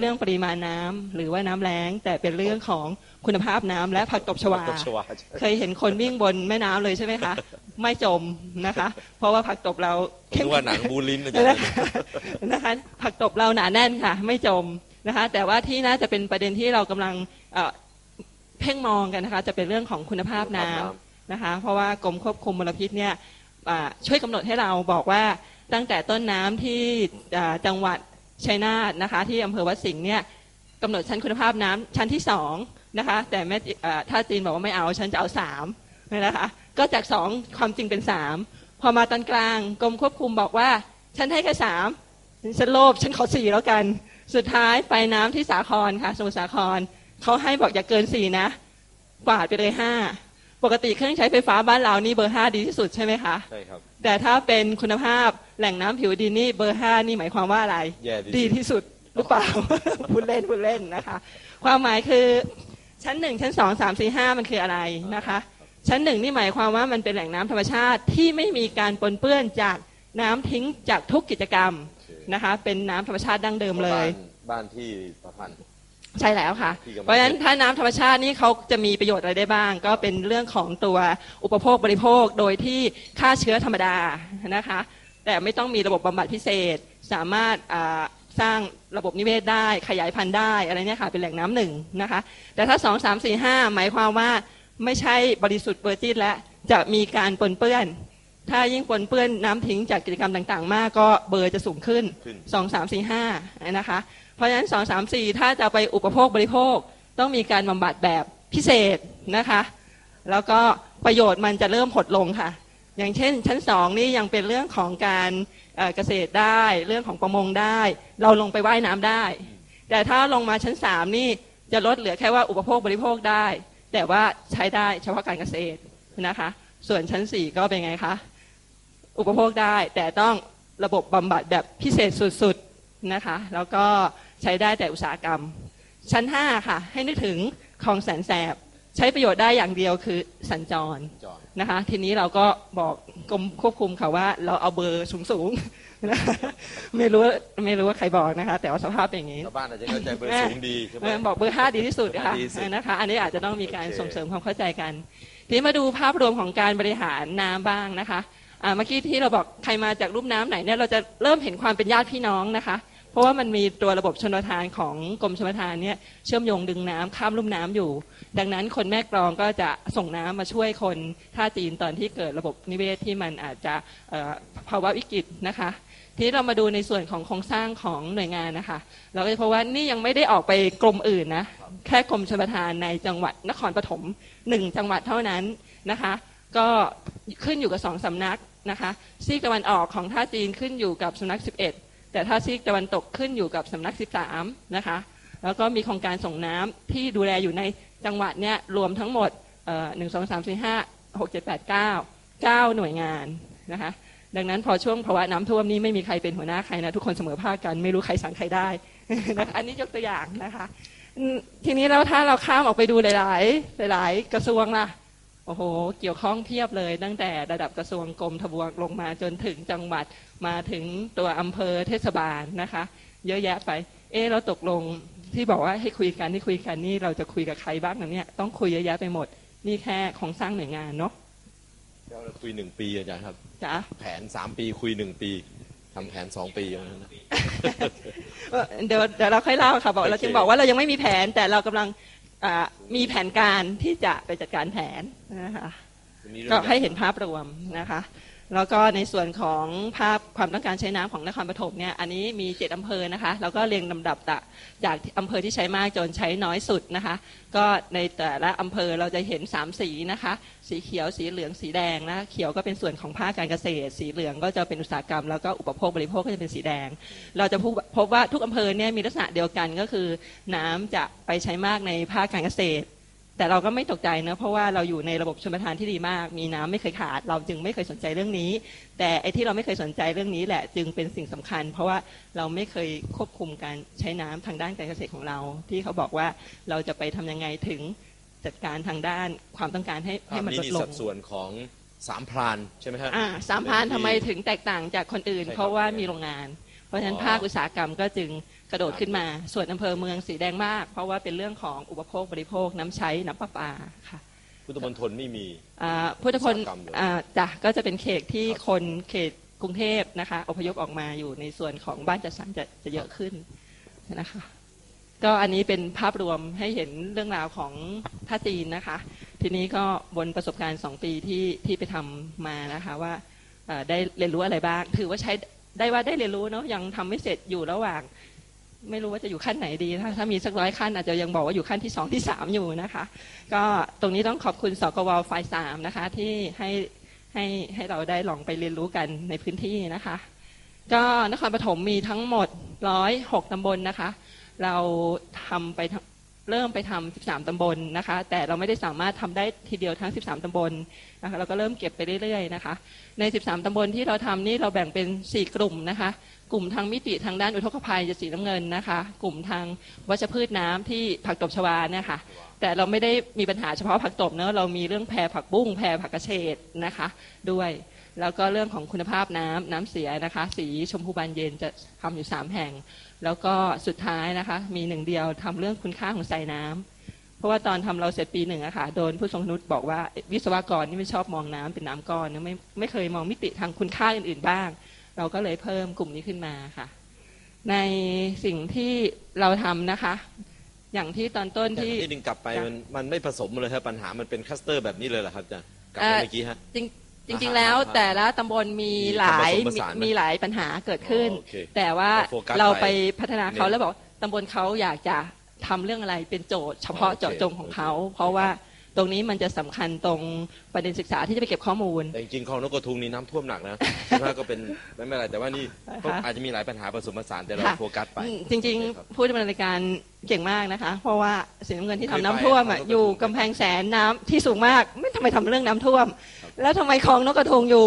เรื่องปริมาณน้ำหรือว่าน้ำแล้ง แต่เป็นเรื่องของคุณภาพน้ำและผักตบชวาตบชวา เคยเห็นคนวิ่งบนแม่น้ำเลยใช่ไหมคะ ไม่จมนะคะ เพราะว่าผักตบเราผมนึกว่าหนังบูลินอาจารนะย์คะนะคะ ผักตบเราหนาแน่นค่ะ ไม่จมนะคะ แต่ว่าที่น่าจะเป็นประเด็นที่เรากำลังเอ่อเพ่งมองกันนะคะ จะเป็นเรื่องของคุณภาพน้ำนะคะ เพราะว่ากรมควบคุมมลพิษเนี่ยอ่าช่วยกำหนดให้เราบอกว่าตั้งแต่ต้นน้ำที่อ่าจังหวัด ชัยนาทนะคะที่อำเภอวัดสิงห์เนี่ยกำหนดชั้นคุณภาพน้ำชั้นที่สองนะคะแต่แม่จีอ่าถ้าจีนบอกว่าไม่เอาฉันจะเอาสามนะคะก็จากสองความจริงเป็นสามพอมาตอนกลางกรมควบคุมบอกว่าฉันให้แค่สามฉันโลภฉันขอสี่แล้วกัน สุดท้ายไปน้ำที่สาครค่ะสมุทรสาครเขาให้บอกอย่าเกินสี่นะกวาดไปเลยห้าปกติเครื่องใช้ไฟฟ้าบ้านเรานี่เบอร์ห้าดีที่สุดใช่ไหมคะ ใช่ครับ แต่ถ้าเป็นคุณภาพแหล่งน้ำผิวดินนี่เบอร์ห้านี่หมายความว่าอะไรแย่ดีที่สุดที่สุดหรือเปล่าพูดเล่นพูดเล่นนะคะ ความหมายคือชั้นหนึ่งชั้นสองสามสี่ห้ามันคืออะไรนะคะ ชั้นหนึ่งนี่หมายความว่ามันเป็นแหล่งน้ำธรรมชาติที่ไม่มีการปนเปื้อนจากน้ำทิ้งจากทุกกิจกรรมนะคะ เป็นน้ำธรรมชาติดั้งเดิมเลย บ้านบ้านที่ประพันธ์ ใช่แล้วค่ะที่กำลังเพราะฉะนั้นถ้าน้ำธรรมชาตินี่เขาจะมีประโยชน์อะไรได้บ้าง ก็เป็นเรื่องของตัวอุปโภคบริโภคโดยที่ฆ่าเชื้อธรรมดานะคะ แต่ไม่ต้องมีระบบบำบัดพิเศษ สามารถอ่าสร้างระบบนิเวศได้ขยายพันธุ์ได้อะไรเนี่ยค่ะเป็นแหล่งน้ำหนึ่งนะคะ แต่ถ้าสองสามสี่ห้าหมายความว่าไม่ใช่บริสุทธิ์เบอร์จินและจะมีการปนเปื้อนถ้ายิ่งปนเปื้อนน้ำทิ้งจากกิจกรรมต่างๆ มากก็เบอร์จะสูงขึ้นขึ้นสองสามสี่ห้านะคะ เพราะฉะนั้นสองสามสี่ถ้าจะไปอุปโภคบริโภค ต้องมีการบำบัดแบบพิเศษนะคะ แล้วก็ประโยชน์มันจะเริ่มหดลงค่ะ อย่างเช่น ชั้นสองนี่ยังเป็นเรื่องของการเกษตรได้เรื่องของประมงได้ เราลงไปว่ายน้ำได้ แต่ถ้าลงมาชั้นสามนี่จะลดเหลือแค่ว่าอุปโภคบริโภคได้ แต่ว่าใช้ได้เฉพาะการเกษตรนะคะ ส่วนชั้นสี่ก็เป็นไงคะอุปโภคได้แต่ต้องระบบบำบัดแบบพิเศษสุดๆนะคะ แล้วก็ ใช้ได้แต่อุตสาหกรรม ชั้น 5 ค่ะ ให้นึกถึงคลองแสนแสบ ใช้ประโยชน์ได้อย่างเดียวคือสัญจรจอดนะคะ ทีนี้เราก็บอกกรมควบคุมค่ะว่า เราเอาเบอร์สูงๆนะคะไม่รู้ไม่รู้ว่าใครบอกนะคะ แต่ว่าสภาพเป็นอย่างนี้ชาวบ้านอาจจะเข้าใจเบอร์สูงดีใช่ไหมเออบอกเบอร์ห้าดีที่สุดค่ะดีที่สุดนะคะ อันนี้อาจจะต้องมีการโอเคส่งเสริมความเข้าใจกัน ทีนี้มาดูภาพรวมของการบริหารน้ำบ้างนะคะอ่าเมื่อกี้ที่เราบอกใครมาจากรูปน้ำไหนเนี่ยเราจะเริ่มเห็นความเป็นญาติพี่น้องนะคะ เพราะว่ามันมีตัวระบบชนทานของกรมชลทานเนี่ยเชื่อมโยงดึงน้ำข้ามลุ่มน้ำอยู่ ดังนั้นคนแม่กลองก็จะส่งน้ำมาช่วยคนท่าจีนตอนที่เกิดระบบนิเวศที่มันอาจจะภาวะวิกฤตนะคะทีนี้เรามาดูในส่วนของโครงสร้างของหน่วยงานนะคะ เราก็จะพบว่านี่ยังไม่ได้ออกไปกรมอื่นนะ แค่กรมชลประทานในจังหวัดนครปฐมหนึ่งจังหวัดเท่านั้นนะคะ ก็ขึ้นอยู่กับสองสำนักนะคะ ซีกตะวันออกของท่าจีนขึ้นอยู่กับสำนัก 11 แต่ถ้าซีกตะวันตกขึ้นอยู่กับสำนัก 13 นะคะ แล้วก็มีโครงการส่งน้ำที่ดูแลอยู่ในจังหวัดเนี่ยรวมทั้งหมดหนึ่งสองสามสี่ห้าหกเจ็ดแปดเก้าเก้าหน่วยงานนะคะ ดังนั้นพอช่วงภาวะน้ำท่วมนี้ไม่มีใครเป็นหัวหน้าใครนะทุกคนเสมอภาคกันไม่รู้ใครสั่งใครได้นะคะอันนี้ยกตัวอย่างนะคะ ทีนี้แล้วถ้าเราข้ามออกไปดูหลาย ๆ หลาย ๆ กระทรวงล่ะ โอ้โห เกี่ยวข้องเพียบเลยตั้งแต่ระดับกระทรวงกรมทบวงลงมาจนถึงจังหวัดมาถึงตัวอำเภอเทศบาลนะคะ เยอะแยะไป เอะเราตกลงที่บอกว่าให้คุยกันที่คุยกันนี่เราจะคุยกับใครบ้างนะเนี่ยต้องคุยเยอะแยะไปหมด นี่แค่ของสร้างหน่วยงานเนาะเราคุยหนึ่งปีอาจารย์ครับจ้ะแผนสามปีคุยหนึ่งปีทำแผนสองปีอย่างนั้นนะเอ่อเดี๋ยวเดี๋ยวเราค่อยเล่าค่ะบอกโอเคเราจึงบอกว่าเรายังไม่มีแผนแต่เรากำลังอ่า มีแผนการที่จะไปจัดการแผนนะคะทีนี้เรื่ก็องให้เห็นภาพรวมนะคะ แล้วก็ในส่วนของภาพความต้องการใช้น้ำของนครปฐมเนี่ยอันนี้มีเจ็ดอำเภอนะคะแล้วก็เรียงลำดับตะจากอำเภอที่ใช้มากจนใช้น้อยสุดนะคะ ก็ในแต่ละอำเภอเราจะเห็นสามสีนะคะ สีเขียวสีเหลืองสีแดงนะเขียวก็เป็นส่วนของภาคการเกษตร สีเหลืองก็จะเป็นอุตสาหกรรม แล้วก็อุปโภคบริโภคก็จะเป็นสีแดง เราจะพบพบว่าทุกอำเภอเนี่ยมีลักษณะเดียวกันก็คือ น้ำจะไปใช้มากในภาคการเกษตร แต่เราก็ไม่ตกใจนะเพราะว่าเราอยู่ในระบบชลประทานที่ดีมาก มีน้ำไม่เคยขาด เราจึงไม่เคยสนใจเรื่องนี้ แต่ไอ้ที่เราไม่เคยสนใจเรื่องนี้แหละ จึงเป็นสิ่งสำคัญ เพราะว่าเราไม่เคยควบคุมการใช้น้ำทางด้านการเกษตรของเรา ที่เขาบอกว่าเราจะไปทำยังไงถึงจัดการทางด้านความต้องการให้ภาให้พมันนี้ลดนี่ลสังดส่วนของสามพรานใช่ไหมฮะอ่าสามพันทำไมถึงแตกต่างจากคนอื่นใช่ครับเพราะว่ามีโรงงาน เพราะฉะนั้นอ๋อภาคอุตสาหกรรมก็จึงกระโดดขึ้นมา ส่วนอำเภอเมืองสีแดงมาก เพราะว่าเป็นเรื่องของอุปโภคบริโภคน้ำใช้น้ำประปาค่ะ พุทธมณฑลไม่มีอ่าพุทธพลอุตสาหกรรมเหรออ่าจ้ะก็จะเป็นเขตที่ครับคนเขตกรุงเทพนะคะอพยพออกมาอยู่ในส่วนของบ้านจัดสรรจะจะเยอะขึ้นนะคะก็อันนี้เป็นภาพรวมให้เห็นเรื่องราวของท่าจีนนะคะ ทีนี้ก็บนประสบการณ์สองปีที่ที่ไปทำมานะคะว่าเอ่อได้เรียนรู้อะไรบ้าง ถือว่าใช้ ได้ว่าได้เรียนรู้เนาะยังทำไม่เสร็จอยู่ระหว่าง ไม่รู้ว่าจะอยู่ขั้นไหนดี ถ้าถ้ามีสักร้อยขั้นอาจจะยังบอกว่าอยู่ขั้นที่สองที่สามอยู่นะคะ ก็ตรงนี้ต้องขอบคุณสกวฝ่ายสามนะคะ ที่ให้ให้ให้เราได้ลองไปเรียนรู้กันในพื้นที่นะคะ ก็นครปฐมมีทั้งหมดร้อยหกตำบลนะคะ เราทำไป เริ่มไปทำ13ตำบลนะคะ แต่เราไม่ได้สามารถทำได้ทีเดียวทั้ง 13ตำบลนะคะ เราก็เริ่มเก็บไปเรื่อยๆนะคะ ใน 13ตำบลที่เราทำนี่เราแบ่งเป็น 4 กลุ่มนะคะ กลุ่มทางมิติทางด้านอุทกภัยจะสีน้ำเงินนะคะ กลุ่มทางวัชพืชน้ำที่ผักตบชวาเนี่ยค่ะ แต่เราไม่ได้มีปัญหาเฉพาะผักตบเนอะเรามีเรื่องแพรผักบุ้งแพรผักกระเฉดนะคะ ด้วย แล้วก็เรื่องของคุณภาพน้ำน้ำเสียนะคะ สีชมพูบานเย็นจะทำอยู่ 3 แห่ง แล้วก็สุดท้ายนะคะ มีหนึ่งเดียวทำเรื่องคุณค่าของสายน้ำเพราะว่าตอนทำเราเสร็จปีหนึ่งอะค่ะโดนผู้ทรงคุณวุฒิบอกว่าวิศวกรนี่ไม่ชอบมองน้ำเป็นน้ำก้อนนะไม่ไม่เคยมองมิติทางคุณค่าอื่นๆบ้าง เราก็เลยเพิ่มกลุ่มนี้ขึ้นมาค่ะ ในสิ่งที่เราทำนะคะ อย่างที่ตอนต้นแต่ที่ที่ดึงกลับไปจ้ะมันมันไม่ผสมเลยครับปัญหามันเป็นคลัสเตอร์แบบนี้เลยเหรอครับอาจารย์กลับไปเอ่อเมื่อกี้ฮะจริงจริงๆแล้วอ่าฮะแต่ละตำบลมีมีหลายผสมผสานไหมมีหลายปัญหาเกิดขึ้นอ๋อโอเคแต่ว่าเราโฟกัสเราไปไปพัฒนาเขาเน้นแล้วบอกตำบลเขาอยากจะทำเรื่องอะไรเป็นโจทย์เฉพาะโอเคเจาะจงของเขาโอเคเพราะว่า ตรงนี้มันจะสำคัญตรงประเด็นศึกษาที่จะไปเก็บข้อมูล แต่จริงๆคลองนกกระทุงนี่น้ำท่วมหนักนะใช่ไหมก็เป็นไม่เป็นไรแต่ว่านี่นะคะก็อาจจะมีหลายปัญหาผสมผสานแต่เราค่ะโฟกัสไปอืมจริงโอเคครับๆผู้ดำเนินรายการเก่งมากนะคะ เพราะว่าสีน้ำเงินที่เคทำยไปน้ำท่วมอะครับอยู่กำแพงแสนน้ำที่สูงมาก ไม่ทำไมทำเรื่องน้ำท่วม แล้วทำไมคลองนกกระทงอยู่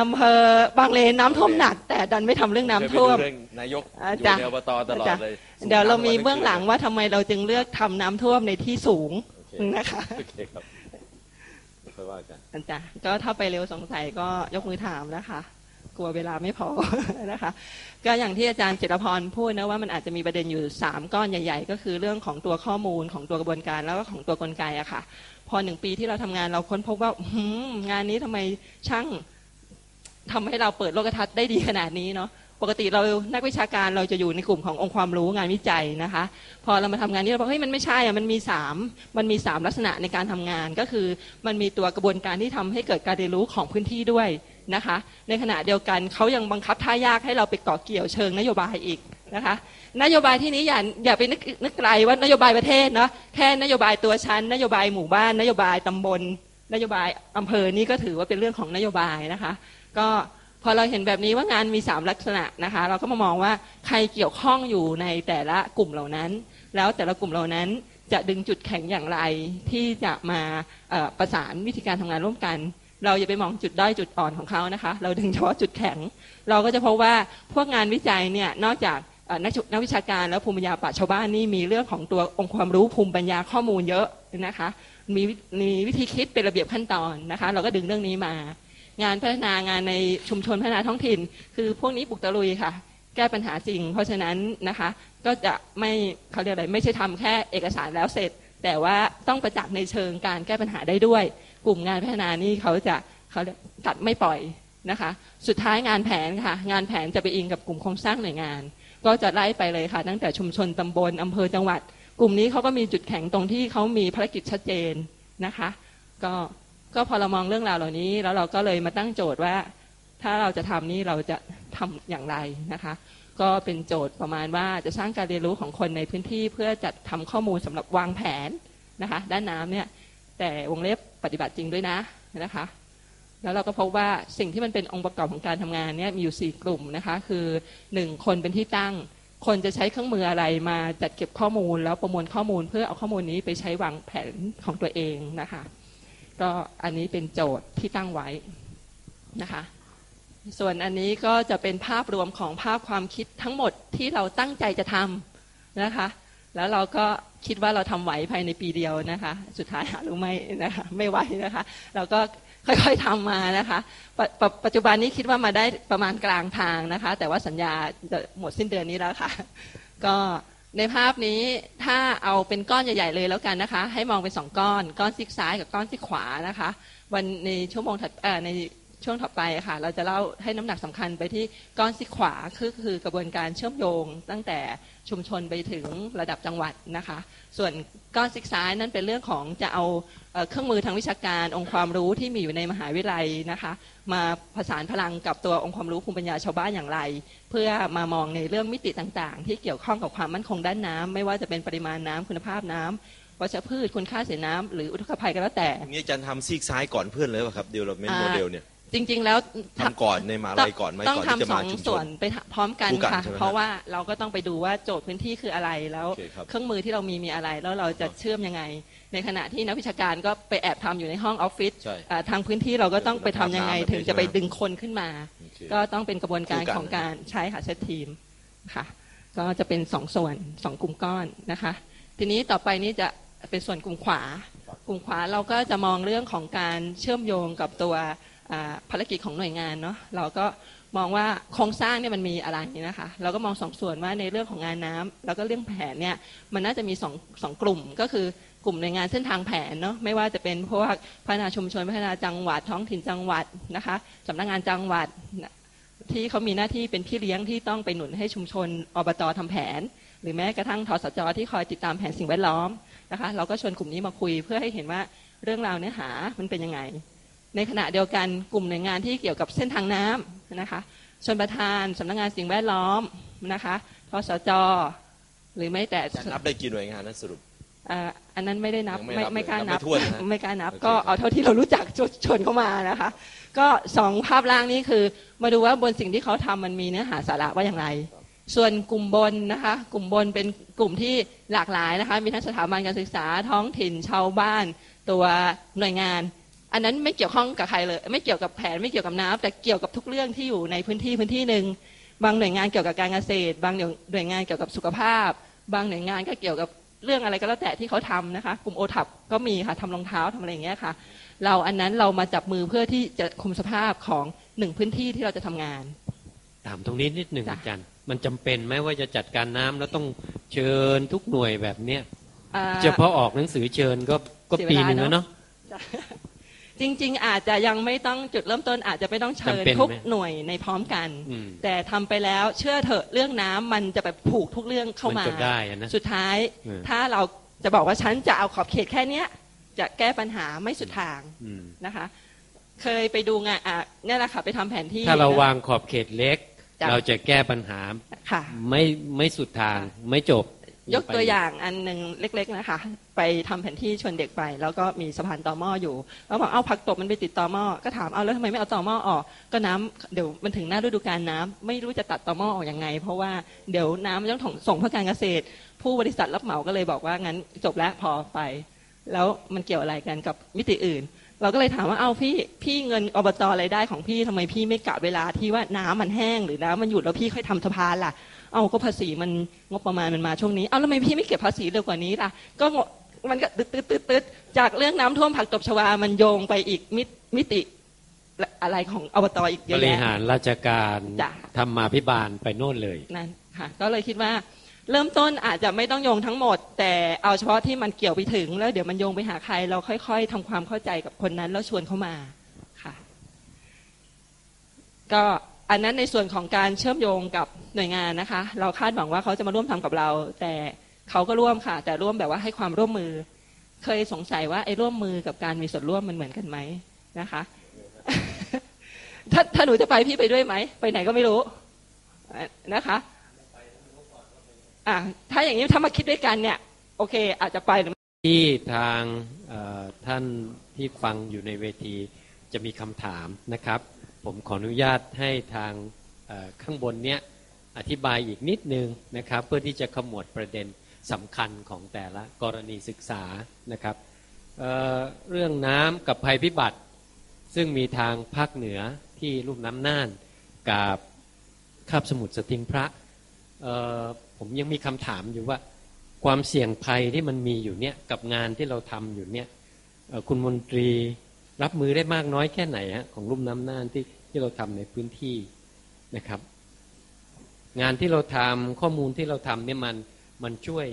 อำเภอบางเลนน้ำท่วมหนัก แต่ดันไม่ทำเรื่องน้ำท่วมเคยไปดูเรื่องนายกอ่าอยู่จ้ะในอบตตลอดจ้ะเลย เดี๋ยวเรามีสูำเบื้องหลังว่าทำไมเราจึงเลือกทำน้ำท่วมในที่สูงโอเค นะคะโอเคครับค่อยว่ากันอาจารย์ก็ถ้าไปเร็วสงสัยก็ยกมือถามนะคะ กลัวเวลาไม่พอนะคะ ก็อย่างที่อาจารย์จิตรพรพูดนะว่ามันอาจจะมีประเด็นอยู่ 3 ก้อนใหญ่ ๆ ก็คือเรื่องของตัวข้อมูลของตัวกระบวนการแล้วก็ของตัวกลไกอะค่ะ พอหนึ่งปีที่เราทำงานเราค้นพบว่าหืมงานนี้ทำไมช่างทำให้เราเปิดโลกทัศน์ได้ดีขนาดนี้เนาะ ปกติเรานักวิชาการเราจะอยู่ในกลุ่มขององค์ความรู้งานวิจัยนะคะ พอเรามาทำงานนี้เราบอกเฮ้ยมันไม่ใช่อะมันมีสามมันมีสามลักษณะในการทำงานก็คือ มันมีตัวกระบวนการที่ทำให้เกิดการเรียนรู้ของพื้นที่ด้วยนะคะ ในขณะเดียวกันเขายังบังคับท่ายากให้เราไปเกาะเกี่ยวเชิงนโยบายอีกนะคะนโยบายที่นี้อย่าอย่าไปนึกนึกไกลว่านโยบายประเทศเนาะแค่นโยบายตัวชั้นนโยบายหมู่บ้านนโยบายตำบล นโยบายอำเภอนี่ก็ถือว่าเป็นเรื่องของนโยบายนะคะ ก็ พอเราเห็นแบบนี้ว่างานมีสามลักษณะนะคะ เราก็มามองว่าใครเกี่ยวข้องอยู่ในแต่ละกลุ่มเหล่านั้น แล้วแต่ละกลุ่มเหล่านั้นจะดึงจุดแข็งอย่างไรที่จะมาประสานวิธีการทำงานร่วมกัน เราอย่าไปมองจุดด้อยจุดอ่อนของเขานะคะ เราดึงเฉพาะจุดแข็ง เราก็จะพบว่าพวกงานวิจัยเนี่ยนอกจากนักนักวิชาการแล้วภูมิปัญญาปราชาวบ้านนี่มีเรื่องของตัวองค์ความรู้ภูมิปัญญาข้อมูลเยอะนะคะมีมีวิธีคิดเป็นระเบียบขั้นตอนนะคะ เราก็ดึงเรื่องนี้มา งานพัฒนางานในชุมชนพัฒนาท้องถิ่น คือพวกนี้บุกตะลุยค่ะ แก้ปัญหาจริง เพราะฉะนั้นนะคะ ก็จะไม่เขาเรียกอะไรไม่ใช่ทำแค่เอกสารแล้วเสร็จ แต่ว่าต้องประจักษ์ในเชิงการแก้ปัญหาได้ด้วย กลุ่มงานพัฒนานี่เขาจะเขาตัดไม่ปล่อยนะคะ สุดท้ายงานแผนค่ะ งานแผนจะไปอิงกับกลุ่มโครงสร้างหน่วยงาน ก็จะไล่ไปเลยค่ะ ตั้งแต่ชุมชนตำบลอำเภอจังหวัด กลุ่มนี้เขาก็มีจุดแข็งตรงที่เขามีภารกิจชัดเจนนะคะ ก็ ก็พอเรามองเรื่องราวเหล่านี้ แล้วเราก็เลยมาตั้งโจทย์ว่า ถ้าเราจะทำนี่เราจะทำอย่างไรนะคะ ก็เป็นโจทย์ประมาณว่าจะสร้างการเรียนรู้ของคนในพื้นที่เพื่อจัดทำข้อมูลสำหรับวางแผนนะคะ ด้านน้ำเนี่ยแต่วงเล็บปฏิบัติจริงด้วยนะนะคะ แล้วเราก็พบว่าสิ่งที่มันเป็นองค์ประกอบของการทำงานเนี่ยมีอยู่ 4 กลุ่มนะคะ คือ 1 คนเป็นที่ตั้ง คนจะใช้เครื่องมืออะไรมาจัดเก็บข้อมูล แล้วประมวลข้อมูลเพื่อเอาข้อมูลนี้ไปใช้วางแผนของตัวเองนะคะ ก็อันนี้เป็นโจทย์ที่ตั้งไว้นะคะ ส่วนอันนี้ก็จะเป็นภาพรวมของภาพความคิดทั้งหมดที่เราตั้งใจจะทำนะคะ แล้วเราก็คิดว่าเราทำไหวภายในปีเดียวนะคะ สุดท้ายหารู้ไหมนะคะไม่ไหวนะคะ เราก็ค่อยๆทำมานะคะปปปัจจุบันนี้คิดว่ามาได้ประมาณกลางทางนะคะ แต่ว่าสัญญาจะหมดสิ้นเดือนนี้แล้วค่ะ ก็ ในภาพนี้ถ้าเอาเป็นก้อนใหญ่ๆเลยแล้วกันนะคะ ให้มองเป็นสองก้อน ก้อนซีกซ้ายกับก้อนซีกขวานะคะ วันในชั่วโมงถัดใน ช่วงถัดไปค่ะ เราจะเล่าให้น้ำหนักสำคัญไปที่ก้อนซีขวาคือคือกระบวนการเชื่อมโยง ตั้งแต่ชุมชนไปถึงระดับจังหวัดนะคะ ส่วนก้อนซีซ้ายนั่นเป็นเรื่องของจะเอาเครื่องมือทางวิชาการองค์ความรู้ที่มีอยู่ในมหาวิทยาลัยนะคะ มาผสานพลังกับตัวองค์ความรู้ภูมิปัญญาชาวบ้านอย่างไร เพื่อมามองในเรื่องมิติต่างๆ ที่เกี่ยวข้องกับความมั่นคงด้านน้ำไม่ว่าจะเป็นปริมาณน้ำคุณภาพน้ำวัชพืชคุณค่าเสียน้ำหรืออุทกภัยก็แล้วแต่นี่อาจารย์ทำซีกซ้ายก่อนเพื่อนเลยป่ะครับ development อ่า model เนี่ย จริง ๆ แล้วทำก่อนในมหาลัยก่อนไหมต้องก่อนที่จะทำสมาองชุมชส่วน นไปพร้อมกันคู่กันค่ะ ใช่ไหมเพราะว่าเราก็ต้องไปดูว่าโจทย์พื้นที่คืออะไรแล้ว โอเคครับ เครื่องมือที่เรามีมีอะไร แล้วเราจะครับเชื่อมยังไง ในขณะที่นักวิชาการก็ไปแอบทำอยู่ในห้องออฟฟิศใช่อ่าทางพื้นที่เราก็ต้องไปทำยังไงคุณภาพน้ำถึงจะไปแบบนี้ดึงคนขึ้นมา โอเคก็ต้องเป็นกระบวนการคู่กัน ของการใช้ค่ะเซตทีมค่ะ ก็จะเป็นสองส่วนสองกลุ่มก้อนนะคะ ทีนี้ต่อไปนี้จะเป็นส่วนกลุ่มขวา กลุ่มขวาเราก็จะมองเรื่องของการเชื่อมโยงกับตัวอ่า ภารกิจของหน่วยงานเนาะเราก็มองว่าโครงสร้างเนี่ยมันมีอะไรนะคะ เราก็มองสองส่วนว่าในเรื่องของงานน้ำแล้วก็เรื่องแผนเนี่ยมันน่าจะมีสองสองกลุ่มก็คือกลุ่มหน่วยงานเส้นทางแผนเนาะไม่ว่าจะเป็นพวกพัฒนาชุมชนพัฒนาจังหวัดท้องถิ่นจังหวัดนะคะสำนักงานจังหวัดที่เขามีหน้าที่เป็นพี่เลี้ยงที่ต้องไปหนุนให้ชุมชนอบตทำแผน หรือแม้กระทั่งทสจที่คอยติดตามแผนสิ่งแวดล้อมนะคะ เราก็ชวนกลุ่มนี้มาคุยเพื่อให้เห็นว่าเรื่องราวเนื้อหามันเป็นยังไง ในขณะเดียวกันกลุ่มหน่วยงานที่เกี่ยวกับเส้นทางน้ำนะคะชนประธานสำนักงานสิ่งแวดล้อมนะคะทสจหรือไม่แต่อาจารย์นับได้กี่หน่วยงานนั้นสรุปอ่าอันนั้นไม่ได้นับยังไม่ไม่นับไม่กล้าเลยนับนับไม่ถ้วนนะไม่กล้านับโอเคก็เอาเท่าที่เรารู้จักชวนชวนเข้ามานะคะ ก็สองภาพล่างนี้คือมาดูว่าบนสิ่งที่เขาทำมันมีเนื้อหาสาระว่าอย่างไร ส่วนกลุ่มบนนะคะ กลุ่มบนเป็นกลุ่มที่หลากหลายนะคะ มีทั้งสถาบันการศึกษาท้องถิ่นชาวบ้าน ตัวหน่วยงาน อันนั้นไม่เกี่ยวข้องกับใครเลย ไม่เกี่ยวกับแผนไม่เกี่ยวกับน้ำแต่เกี่ยวกับทุกเรื่องที่อยู่ในพื้นที่พื้นที่หนึ่งบางหน่วยงานเกี่ยวกับการเกษตร บางหน่วยงานเกี่ยวกับสุขภาพ บางหน่วยงานก็เกี่ยวกับเรื่องอะไรก็แล้วแต่ที่เขาทำนะคะ กลุ่มโอทับก็มีค่ะทำรองเท้าทำอะไรอย่างเงี้ยค่ะ เราอันนั้นเรามาจับมือเพื่อที่จะคุมสภาพของหนึ่งพื้นที่ที่เราจะทำงาน ถามตรงนี้นิดหนึ่งจ้ะอาจารย์มันจำเป็นไหมว่าจะจัดการน้ำแล้วต้องเชิญทุกหน่วยแบบเนี้ยอ่าเฉพาะออกหนังสือเชิญก็ก็เสียเวปีลาหนึ่งแล้วเนอะเนาะ จริง ๆ อาจจะยังไม่ต้องจุดเริ่มต้นอาจจะไม่ต้องเชิญจำเป็นไหมทุกหน่วยในพร้อมกัน อืมแต่ทำไปแล้วเชื่อเถอะเรื่องน้ำมันจะแบบผูกทุกเรื่องเข้ามานก็ได้อะนะสุดท้ายเออถ้าเราจะบอกว่าฉันจะเอาขอบเขตแค่เนี้ย จะแก้ปัญหาไม่สุดทางอืมนะคะ เคยไปดูงานอะเนี่ยแหละค่ะไปทำแผนที่ ถ้าเรานะวางขอบเขตเล็ก จ้ะ เราจะแก้ปัญหาค่ะ ไม่ไม่สุดทางไม่จบ ยกตัวอย่างอันหนึ่งเล็ก ๆนะคะ ไปทำแผนที่ชวนเด็กไป แล้วก็มีสะพานต่อหม้ออยู่แล้วบอกเอาผักตบมันไปติดต่อหม้อก็ถามเอาแล้วทำไมไม่เอาต่อหม้อออกก็น้ำเดี๋ยวมันถึงหน้าฤดูกาลน้ำไม่รู้จะตัดต่อหม้อออกยังไง เพราะว่าเดี๋ยวน้ำมันต้องส่งเพื่อการเกษตร ผู้บริษัทรับเหมาก็เลยบอกว่างั้นจบแล้วพอไป แล้วมันเกี่ยวอะไรกันกับมิติอื่นเราก็เลยถามว่าเอาพี่พี่เงินอบตอรายได้ของพี่ทำไมพี่ไม่กะเวลาที่ว่าน้ำมันแห้งหรือน้ำมันหยุดแล้วพี่ค่อยทำสะพานล่ะ เอาก็ภาษีมันงบประมาณมันมาช่วงนี้ เอาแล้วทำไมพี่ไม่เก็บภาษีเร็วกว่านี้ล่ะ ก็งมันก็ตึ๊ดตึ๊ดตึ๊ดตึ๊ดจากเรื่องน้ำท่วมผักตบชวา มันโยงไปอีกมิตมิติอะไรของอบตอีกเยบอะริแยะหารราชการจ้ะธรรมาภิบาลไปโน่นเลยนั่นค่ะก็เลยคิดว่าเริ่มต้นอาจจะไม่ต้องโยงทั้งหมด แต่เอาเฉพาะที่มันเกี่ยวไปถึง แล้วเดี๋ยวมันโยงไปหาใคร เราค่อยๆทำความเข้าใจกับคนนั้นแล้วชวนเข้ามาค่ะ ก็ อันนั้นในส่วนของการเชื่อมโยงกับหน่วยงานนะคะ เราคาดหวังว่าเขาจะมาร่วมทำกับเรา แต่เขาก็ร่วมค่ะ แต่ร่วมแบบว่าให้ความร่วมมือ เคยสงสัยว่าไอ้ร่วมมือกับการมีส่วนร่วมมันเหมือนกันไหมนะคะ ถ้าถ้าหนูจะไปพี่ไปด้วยไหม ไปไหนก็ไม่รู้นะคะอะถ้าอย่างนี้ถ้ามาคิดด้วยกันเนี่ย โอเค อาจจะไปหรือที่ทางท่านที่ฟังอยู่ในเวทีจะมีคำถามนะครับ ผมขออนุญาตให้ทางข้างบนเนี้ยอธิบายอีกนิดนึงนะครับเพื่อที่จะขมวดประเด็นสำคัญของแต่ละกรณีศึกษานะครับเเรื่องน้ำกับภัยพิบัติ ซึ่งมีทางภาคเหนือที่ลุ่มน้ำน่านกับคาบสมุทรสติงพระผมยังมีคำถามอยู่ว่าความเสี่ยงภัยที่มันมีอยู่เนี่ยกับงานที่เราทำอยู่เนี่ยคุณมนตรี รับมือได้มากน้อยแค่ไหนฮะของลุ่มน้ำน่านที่ที่เราทำในพื้นที่นะครับ งานที่เราทำข้อมูลที่เราทำเนี่ยมันมันช่วย